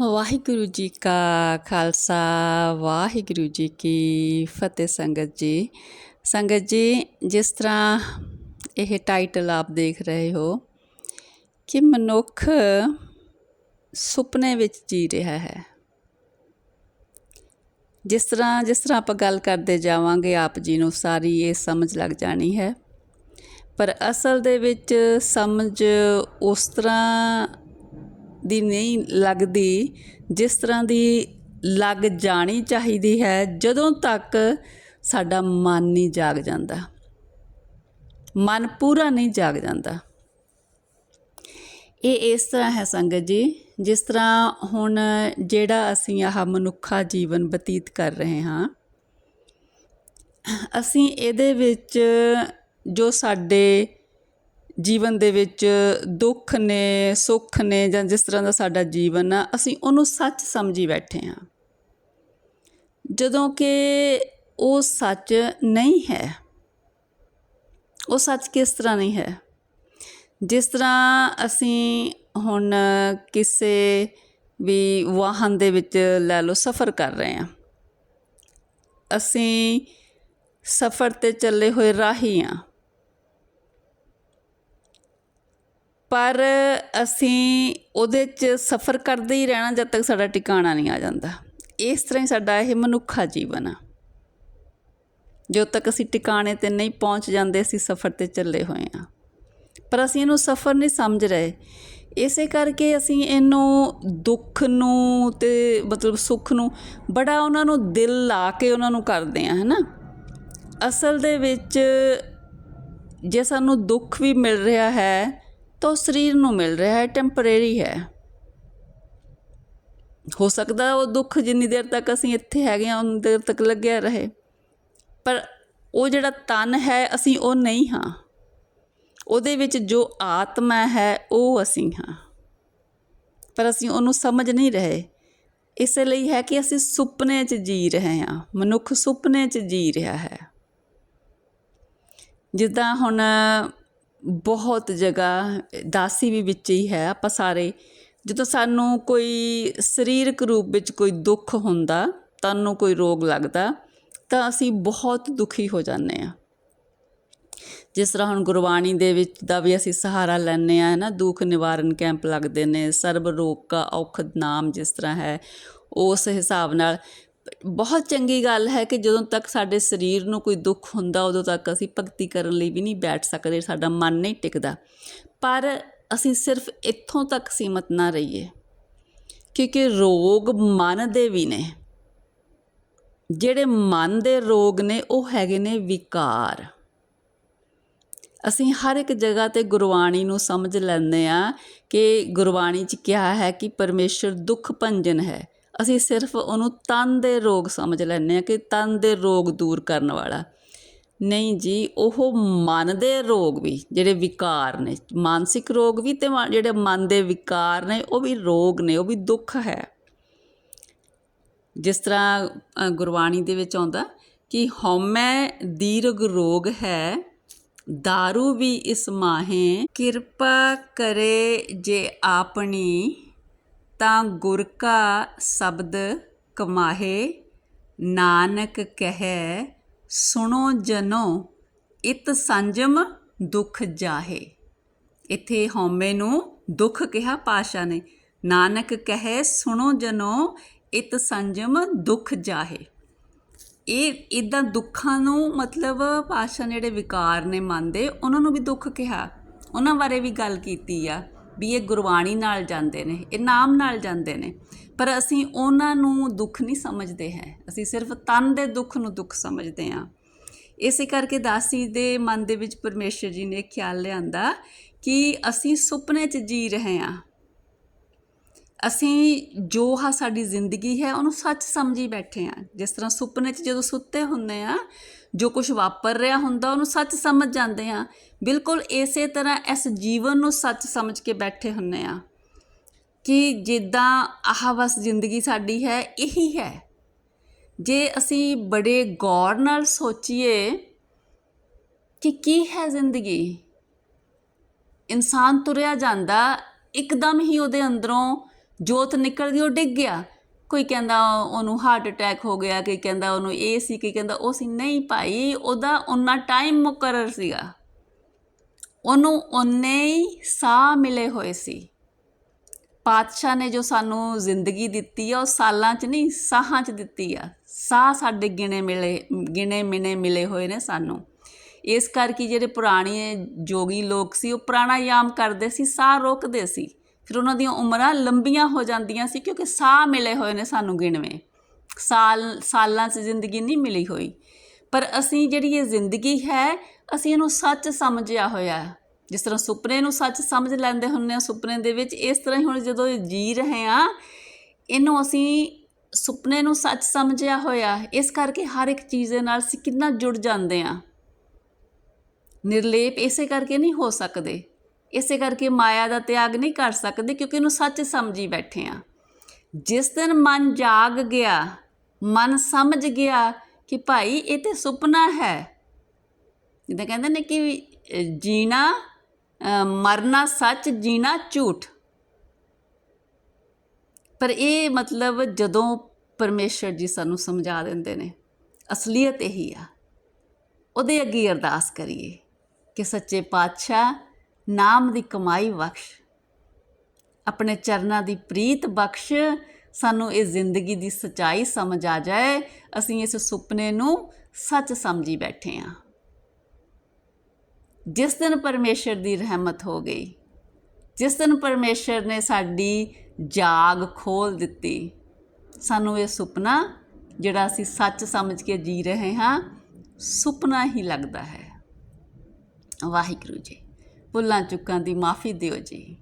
ਵਾਹਿਗੁਰੂ ਜੀ ਕਾ ਖਾਲਸਾ, ਵਾਹਿਗੁਰੂ ਜੀ ਕੀ ਫਤਿਹ ਸੰਗਤ ਜੀ। ਸੰਗਤ ਜੀ, ਜਿਸ ਤਰ੍ਹਾਂ ਇਹ ਟਾਈਟਲ ਆਪ ਦੇਖ ਰਹੇ ਹੋ ਕਿ ਮਨੁੱਖ ਸੁਪਨੇ ਵਿੱਚ ਜੀ ਰਿਹਾ ਹੈ। ਜਿਸ ਤਰ੍ਹਾਂ ਜਿਸ ਤਰ੍ਹਾਂ ਆਪਾਂ ਗੱਲ ਕਰਦੇ ਜਾਵਾਂਗੇ, ਆਪ ਜੀ ਨੂੰ ਸਾਰੀ ਇਹ ਸਮਝ ਲੱਗ ਜਾਣੀ ਹੈ। ਪਰ ਅਸਲ ਦੇ ਵਿੱਚ ਸਮਝ ਉਸ ਤਰ੍ਹਾਂ ਦੀ ਨਹੀਂ ਲੱਗਦੀ, ਜਿਸ ਤਰ੍ਹਾਂ ਦੀ ਲੱਗ ਜਾਣੀ ਚਾਹੀਦੀ ਹੈ, ਜਦੋਂ ਤੱਕ ਸਾਡਾ ਮਨ ਨਹੀਂ ਜਾਗ ਜਾਂਦਾ। ਮਨ ਪੂਰਾ ਨਹੀਂ ਜਾਗ ਜਾਂਦਾ। ਇਹ ਇਸ ਤਰ੍ਹਾਂ ਹੈ ਸੰਗਤ ਜੀ, ਜਿਸ ਤਰ੍ਹਾਂ ਹੁਣ ਜਿਹੜਾ ਅਸੀਂ ਆਹ ਮਨੁੱਖਾ ਜੀਵਨ ਬਤੀਤ ਕਰ ਰਹੇ ਹਾਂ, ਅਸੀਂ ਇਹਦੇ ਵਿੱਚ ਜੋ ਸਾਡੇ ਜੀਵਨ ਦੇ ਵਿੱਚ ਦੁੱਖ ਨੇ, ਸੁੱਖ ਨੇ ਜਾਂ ਜਿਸ ਤਰ੍ਹਾਂ ਦਾ ਸਾਡਾ ਜੀਵਨ ਆ, ਅਸੀਂ ਉਹਨੂੰ ਸੱਚ ਸਮਝੀ ਬੈਠੇ ਹਾਂ। ਜਦੋਂ ਕਿ ਉਹ ਸੱਚ ਨਹੀਂ ਹੈ, ਉਹ ਸੱਚ ਕਿਸ ਤਰ੍ਹਾਂ ਨਹੀਂ ਹੈ? ਜਿਸ ਤਰ੍ਹਾਂ ਅਸੀਂ ਹੁਣ ਕਿਸੇ ਵੀ ਵਾਹਨ ਦੇ ਵਿੱਚ ਲੈ ਲਓ, ਸਫ਼ਰ ਕਰ ਰਹੇ ਹਾਂ। ਅਸੀਂ ਸਫ਼ਰ ਤੇ ਚੱਲੇ ਹੋਏ ਰਾਹੀ ਹਾਂ। ਪਰ ਅਸੀਂ ਉਹਦੇ 'ਚ ਸਫ਼ਰ ਕਰਦੇ ਹੀ ਰਹਿਣਾ ਜਦ ਤੱਕ ਸਾਡਾ ਟਿਕਾਣਾ ਨਹੀਂ ਆ ਜਾਂਦਾ। ਇਸ ਤਰ੍ਹਾਂ ਹੀ ਸਾਡਾ ਇਹ ਮਨੁੱਖਾ ਜੀਵਨ ਆ। ਜਦੋਂ ਤੱਕ ਅਸੀਂ ਟਿਕਾਣੇ ਤੇ ਨਹੀਂ ਪਹੁੰਚ ਜਾਂਦੇ, ਅਸੀਂ ਸਫ਼ਰ ਤੇ ਚੱਲੇ ਹੋਏ ਆ। ਪਰ ਅਸੀਂ ਇਹਨੂੰ ਸਫ਼ਰ ਨਹੀਂ ਸਮਝ ਰਹੇ। ਇਸੇ ਕਰਕੇ ਅਸੀਂ ਇਹਨੂੰ ਦੁੱਖ ਨੂੰ ਤੇ ਮਤਲਬ ਸੁੱਖ ਨੂੰ ਬੜਾ ਉਹਨਾਂ ਨੂੰ ਦਿਲ ਲਾ ਕੇ ਉਹਨਾਂ ਨੂੰ ਕਰਦੇ ਆ, ਹੈਨਾ? ਅਸਲ ਦੇ ਵਿੱਚ ਜੇ ਸਾਨੂੰ ਦੁੱਖ ਵੀ ਮਿਲ ਰਿਹਾ ਹੈ ਤਾਂ ਉਹ ਸਰੀਰ ਨੂੰ ਮਿਲ ਰਿਹਾ ਹੈ ਟੈਂਪਰੇਰੀ ਹੈ। ਹੋ ਸਕਦਾ ਉਹ ਦੁੱਖ ਜਿੰਨੀ ਦੇਰ ਤੱਕ ਅਸੀਂ ਇੱਥੇ ਹੈਗੇ ਹਾਂ, ਉਨੀ ਦੇਰ ਤੱਕ ਲੱਗਿਆ ਰਹੇ। ਪਰ ਉਹ ਜਿਹੜਾ ਤਨ ਹੈ, ਅਸੀਂ ਉਹ ਨਹੀਂ ਹਾਂ। ਉਹਦੇ ਵਿੱਚ ਜੋ ਆਤਮਾ ਹੈ, ਉਹ ਅਸੀਂ ਹਾਂ। ਪਰ ਅਸੀਂ ਉਹਨੂੰ ਸਮਝ ਨਹੀਂ ਰਹੇ। ਇਸ ਲਈ ਹੈ ਕਿ ਅਸੀਂ ਸੁਪਨੇ 'ਚ ਜੀ ਰਹੇ ਹਾਂ। ਮਨੁੱਖ ਸੁਪਨੇ 'ਚ ਜੀ ਰਿਹਾ ਹੈ। ਜਿੱਦਾਂ ਹੁਣ ਬਹੁਤ ਜਗ੍ਹਾ ਦਾਸੀ ਵੀ ਵਿੱਚ ਹੀ ਹੈ ਆਪਾਂ ਸਾਰੇ। ਜਦੋਂ ਸਾਨੂੰ ਕੋਈ ਸਰੀਰਕ ਰੂਪ ਵਿੱਚ ਕੋਈ ਦੁੱਖ ਹੁੰਦਾ ਤੁਹਾਨੂੰ ਕੋਈ ਰੋਗ ਲੱਗਦਾ, ਤਾਂ ਅਸੀਂ ਬਹੁਤ ਦੁਖੀ ਹੋ ਜਾਂਦੇ ਆ ਜਿਸ ਤਰ੍ਹਾਂ ਹੁਣ ਗੁਰਬਾਣੀ ਦੇ ਵਿੱਚ ਦਾ ਵੀ ਅਸੀਂ ਸਹਾਰਾ ਲੈਂਦੇ ਆ ਨਾ ਦੁੱਖ ਨਿਵਾਰਨ ਕੈਂਪ ਲੱਗਦੇ ਨੇ, ਸਰਬ ਰੋਗ ਕਾ ਔਖਦ ਨਾਮ ਜਿਸ ਤਰ੍ਹਾਂ ਹੈ, ਉਸ ਹਿਸਾਬ ਨਾਲ ਬਹੁਤ ਚੰਗੀ ਗੱਲ ਹੈ ਕਿ ਜਦੋਂ ਤੱਕ ਸਾਡੇ ਸਰੀਰ ਨੂੰ ਕੋਈ ਦੁੱਖ ਹੁੰਦਾ, ਉਦੋਂ ਤੱਕ ਅਸੀਂ ਭਗਤੀ ਕਰਨ ਲਈ ਵੀ ਨਹੀਂ ਬੈਠ ਸਕਦੇ, ਸਾਡਾ ਮਨ ਨਹੀਂ ਟਿਕਦਾ। ਪਰ ਅਸੀਂ ਸਿਰਫ ਇੱਥੋਂ ਤੱਕ ਸੀਮਤ ਨਾ ਰਹੀਏ, ਕਿਉਂਕਿ ਰੋਗ ਮਨ ਦੇ ਵੀ ਨੇ। ਜਿਹੜੇ ਮਨ ਦੇ ਰੋਗ ਨੇ, ਉਹ ਹੈਗੇ ਨੇ ਵਿਕਾਰ। ਅਸੀਂ ਹਰ ਇੱਕ ਜਗ੍ਹਾ ਤੇ ਗੁਰਬਾਣੀ ਨੂੰ ਸਮਝ ਲੈਂਦੇ ਆ ਕਿ ਗੁਰਬਾਣੀ 'ਚ ਕਿਹਾ ਹੈ ਕਿ ਪਰਮੇਸ਼ਰ ਦੁੱਖ ਭੰਜਨ ਹੈ। ਅਸੀਂ ਸਿਰਫ ਉਹਨੂੰ ਤਨ ਦੇ ਰੋਗ ਸਮਝ ਲੈਂਦੇ ਹਾਂ ਕਿ ਤਨ ਦੇ ਰੋਗ ਦੂਰ ਕਰਨ ਵਾਲਾ। ਨਹੀਂ ਜੀ, ਉਹ ਮਨ ਦੇ ਰੋਗ ਵੀ, ਜਿਹੜੇ ਵਿਕਾਰ ਨੇ, ਮਾਨਸਿਕ ਰੋਗ ਵੀ ਤੇ ਜਿਹੜੇ ਮਨ ਦੇ ਵਿਕਾਰ ਨੇ, ਉਹ ਵੀ ਰੋਗ ਨੇ, ਉਹ ਵੀ ਦੁੱਖ ਹੈ। ਜਿਸ ਤਰ੍ਹਾਂ ਗੁਰਬਾਣੀ ਦੇ ਵਿੱਚ ਆਉਂਦਾ ਕਿ ਹਉਮੈ ਦੀਰਗ ਰੋਗ ਹੈ दारू ਵੀ ਇਸ ਮਾਹੇ, ਕਿਰਪਾ ਕਰੇ ਜੇ ਆਪਣੀ ਤਾਂ ਗੁਰ ਕਾ ਸ਼ਬਦ ਕਮਾਹੇ, ਨਾਨਕ ਕਹੈ, ਸੁਣੋ ਜਨੋ, ਇਤ ਸੰਜਮ ਦੁਖ ਜਾਹੇ। ਇੱਥੇ ਹਉਮੈ ਨੂੰ ਦੁੱਖ ਕਿਹਾ ਪਾਸ਼ਾ ਨੇ। ਨਾਨਕ ਕਹੈ, ਸੁਣੋ ਜਨੋ, ਇਤ ਸੰਜਮ ਦੁਖ ਜਾਹੇ। ਇਹ ਇਦਾਂ ਦੁੱਖਾਂ ਨੂੰ ਮਤਲਬ ਪਾਸ਼ਾ ਜਿਹੜੇ ਵਿਕਾਰ ਨੇ ਮੰਨਦੇ, ਉਹਨਾਂ ਨੂੰ ਵੀ ਦੁੱਖ ਕਿਹਾ। ਉਹਨਾਂ ਬਾਰੇ ਵੀ ਗੱਲ ਕੀਤੀ ਆ। ਵੀ ਇਹ ਗੁਰਬਾਣੀ ਨਾਲ ਜਾਂਦੇ ਨੇ, ਇਹ ਨਾਮ ਨਾਲ ਜਾਂਦੇ ਨੇ। ਪਰ ਅਸੀਂ ਉਹਨਾਂ ਨੂੰ ਦੁੱਖ ਨਹੀਂ ਸਮਝਦੇ ਹੈ। ਅਸੀਂ ਸਿਰਫ ਤਨ ਦੇ ਦੁੱਖ ਨੂੰ ਦੁੱਖ ਸਮਝਦੇ ਹਾਂ। ਇਸੇ ਕਰਕੇ ਦਾਸੀ ਦੇ ਮਨ ਦੇ ਵਿੱਚ ਪਰਮੇਸ਼ਰ ਜੀ ਨੇ ਖਿਆਲ ਲਿਆਂਦਾ ਕਿ ਅਸੀਂ ਸੁਪਨੇ 'ਚ ਜੀ ਰਹੇ ਹਾਂ। ਅਸੀਂ ਜੋ ਹਾ ਸਾਡੀ ਜ਼ਿੰਦਗੀ ਹੈ, ਉਹਨੂੰ ਸੱਚ ਸਮਝੀ ਬੈਠੇ ਆ ਜਿਸ ਤਰ੍ਹਾਂ ਸੁਪਨੇ 'ਚ ਜਦੋਂ ਸੁੱਤੇ ਹੁੰਦੇ ਆ ਜੋ ਕੁਝ ਵਾਪਰ ਰਿਹਾ ਹੁੰਦਾ, ਉਹਨੂੰ ਸੱਚ ਸਮਝ ਜਾਂਦੇ ਆ ਬਿਲਕੁਲ ਇਸੇ ਤਰ੍ਹਾਂ ਇਸ ਜੀਵਨ ਨੂੰ ਸੱਚ ਸਮਝ ਕੇ ਬੈਠੇ ਹੁੰਨੇ ਆ ਕਿ ਜਿੱਦਾਂ ਆਹ ਬਸ ਜ਼ਿੰਦਗੀ ਸਾਡੀ ਹੈ, ਇਹੀ ਹੈ। ਜੇ ਅਸੀਂ ਬੜੇ ਗੌਰ ਨਾਲ ਸੋਚੀਏ ਕਿ ਕੀ ਹੈ ਜ਼ਿੰਦਗੀ, ਇਨਸਾਨ ਤੁਰਿਆ ਜਾਂਦਾ, ਇੱਕਦਮ ਹੀ ਉਹਦੇ ਅੰਦਰੋਂ ਜੋਤ ਨਿਕਲਦੀ, ਉਹ ਡਿੱਗ ਗਿਆ। ਕੋਈ ਕਹਿੰਦਾ ਉਹਨੂੰ ਹਾਰਟ ਅਟੈਕ ਹੋ ਗਿਆ, ਕੋਈ ਕਹਿੰਦਾ ਉਹਨੂੰ ਇਹ ਸੀ, ਕੋਈ ਕਹਿੰਦਾ ਉਹ ਸੀ। ਨਹੀਂ ਭਾਈ, ਉਹਦਾ ਉਹਨਾਂ ਟਾਈਮ ਮੁਕਰਰ ਸੀਗਾ। ਉਹਨੂੰ ਉਨੇ ਹੀ ਸਾਹ ਮਿਲੇ ਹੋਏ ਸੀ। ਪਾਤਸ਼ਾਹ ਨੇ ਜੋ ਸਾਨੂੰ ਜ਼ਿੰਦਗੀ ਦਿੱਤੀ ਆ, ਉਹ ਸਾਲਾਂ 'ਚ ਨਹੀਂ, ਸਾਹਾਂ 'ਚ ਦਿੱਤੀ ਆ। ਸਾਹ ਸਾਡੇ ਗਿਣੇ ਮਿਲੇ, ਗਿਣੇ ਮਿਨੇ ਮਿਲੇ ਹੋਏ ਨੇ ਸਾਨੂੰ। ਇਸ ਕਰਕੇ ਜਿਹੜੇ ਪੁਰਾਣੇ ਜੋਗੀ ਲੋਕ ਸੀ, ਉਹ ਪ੍ਰਾਣਾਯਾਮ ਕਰਦੇ ਸੀ, ਸਾਹ ਰੋਕਦੇ ਸੀ। ਫਿਰ ਉਹਨਾਂ ਦੀਆਂ ਉਮਰਾਂ ਲੰਬੀਆਂ ਹੋ ਜਾਂਦੀਆਂ ਸੀ ਕਿਉਂਕਿ ਸਾਹ ਮਿਲੇ ਹੋਏ ਨੇ ਸਾਨੂੰ ਗਿਣਵੇਂ। ਸਾਲ, ਸਾਲਾਂ 'ਚ ਜ਼ਿੰਦਗੀ ਨਹੀਂ ਮਿਲੀ ਹੋਈ। ਪਰ ਅਸੀਂ ਜਿਹੜੀ ਇਹ ਜ਼ਿੰਦਗੀ ਹੈ, ਅਸੀਂ ਇਹਨੂੰ ਸੱਚ ਸਮਝਿਆ ਹੋਇਆ। ਜਿਸ ਤਰ੍ਹਾਂ ਸੁਪਨੇ ਨੂੰ ਸੱਚ ਸਮਝ ਲੈਂਦੇ ਹੁੰਨੇ ਆ ਸੁਪਨੇ ਦੇ ਵਿੱਚ ਇਸ ਤਰ੍ਹਾਂ ਹੀ ਹੁਣ ਜਦੋਂ ਇਹ ਜੀ ਰਹੇ ਆ ਇਹਨੂੰ ਅਸੀਂ ਸੁਪਨੇ ਨੂੰ ਸੱਚ ਸਮਝਿਆ ਹੋਇਆ। ਇਸ ਕਰਕੇ ਹਰ ਇੱਕ ਚੀਜ਼ ਦੇ ਨਾਲ ਅਸੀਂ ਕਿੰਨਾ ਜੁੜ ਜਾਂਦੇ ਆ ਨਿਰਲੇਪ ਇਸੇ ਕਰਕੇ ਨਹੀਂ ਹੋ ਸਕਦੇ। ਇਸੇ ਕਰਕੇ ਮਾਇਆ ਦਾ ਤਿਆਗ ਨਹੀਂ ਕਰ ਸਕਦੇ ਕਿਉਂਕਿ ਇਹਨੂੰ ਸੱਚ ਸਮਝੀ ਬੈਠੇ ਆ ਜਿਸ ਦਿਨ ਮਨ ਜਾਗ ਗਿਆ, ਮਨ ਸਮਝ ਗਿਆ ਕਿ ਭਾਈ ਇਹ ਤੇ ਸੁਪਨਾ ਹੈ। ਜਿੱਦਾਂ ਕਹਿੰਦੇ ਨੇ ਕਿ ਜੀਣਾ ਮਰਨਾ ਸੱਚ, ਜੀਣਾ ਝੂਠ। ਪਰ ਇਹ ਮਤਲਬ ਜਦੋਂ ਪਰਮੇਸ਼ਰ ਜੀ ਸਾਨੂੰ ਸਮਝਾ ਦਿੰਦੇ ਨੇ, ਅਸਲੀਅਤ ਇਹੀ ਆ। ਉਹਦੇ ਅੱਗੇ ਅਰਦਾਸ ਕਰੀਏ ਕਿ ਸੱਚੇ ਪਾਤਸ਼ਾਹ ਨਾਮ ਦੀ ਕਮਾਈ ਬਖਸ਼। ਆਪਣੇ ਚਰਨਾਂ ਦੀ ਪ੍ਰੀਤ ਬਖਸ਼। ਸਾਨੂੰ ਇਹ ਜ਼ਿੰਦਗੀ ਦੀ ਸਚਾਈ ਸਮਝ ਆ ਜਾਏ। ਅਸੀਂ ਇਸ ਸੁਪਨੇ ਨੂੰ ਸੱਚ ਸਮਝੀ ਬੈਠੇ ਹਾਂ ਜਿਸ ਦਿਨ ਪਰਮੇਸ਼ਰ ਦੀ ਰਹਿਮਤ ਹੋ ਗਈ, ਜਿਸ ਦਿਨ ਪਰਮੇਸ਼ਰ ਨੇ ਸਾਡੀ ਜਾਗ ਖੋਲ ਦਿੱਤੀ, ਸਾਨੂੰ ਇਹ ਸੁਪਨਾ, ਜਿਹੜਾ ਅਸੀਂ ਸੱਚ ਸਮਝ ਕੇ ਜੀ ਰਹੇ ਹਾਂ, ਸੁਪਨਾ ਹੀ ਲੱਗਦਾ ਹੈ। ਵਾਹਿਗੁਰੂ ਜੀ। ਭੁੱਲਾਂ ਚੁੱਕਾਂ ਦੀ ਮਾਫੀ ਦਿਓ ਜੀ।